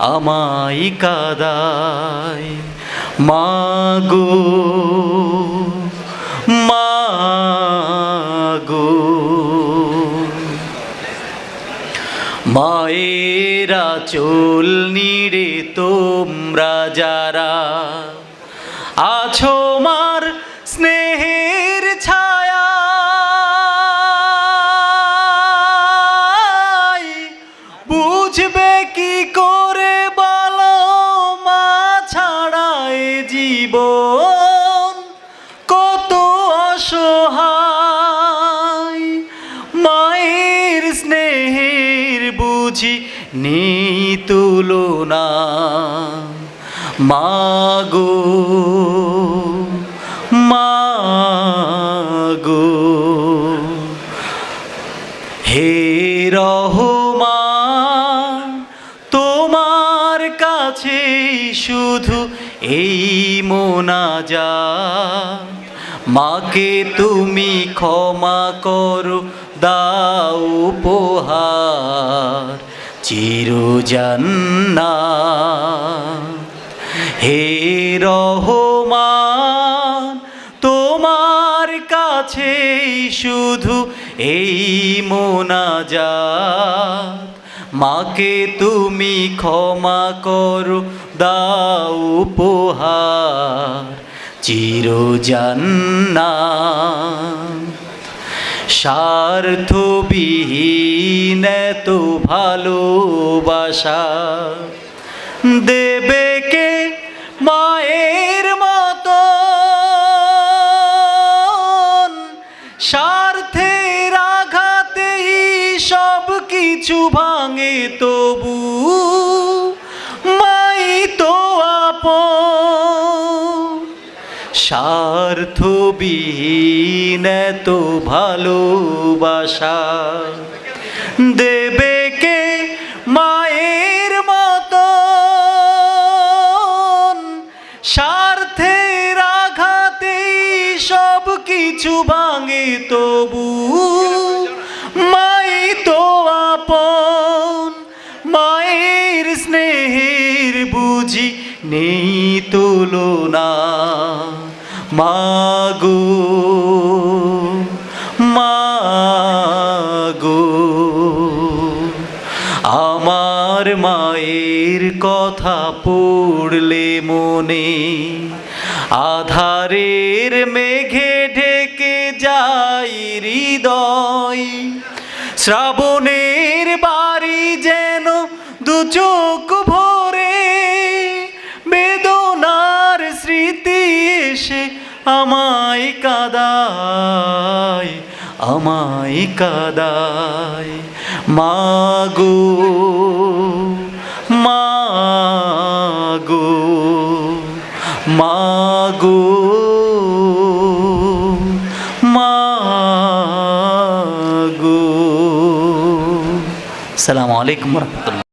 আমায় কাদায়। মাগো মাগো মায়েরা চোল নিড়ে তোমরা যারা আছো মার জীবন কত অসহায়। মায়ের স্নেহের বুঝি নেই তুলনা। মাগো কাছে শুধু এই মোনাজা মাকে তুমি ক্ষমা করো, দাও উপহার চিরজান্না হে রহমান, তোমার কাছে শুধু এই মোনাজাত। মাকে তুমি ক্ষমা করো দাও উপহার চিরজান্না স্বার্থবিহীন তো ভালোবাসা দেবে কে মায়ের কিছু ভাঙে তবু, মাই তো আপন। স্বার্থবিহীন তো ভালোবাসা, দেবে কে মায়ের মতো স্বার্থের আঘাতে সব কিছু ভাঙে তবু, মাই বুঝি নেই তুলনা। মাগো মাগো, আমার মায়ের কথা পড়লে মনে আধারের মেঘে ঢেকে যায় হৃদয়। শ্রাবণের বাড়ি যেন দু চোখ এসে আমায় কাদায় আমায় কাদায়। মাগো মাগো মাগো মাগো সালামু আলাইকুম রহমতুল্লাহ।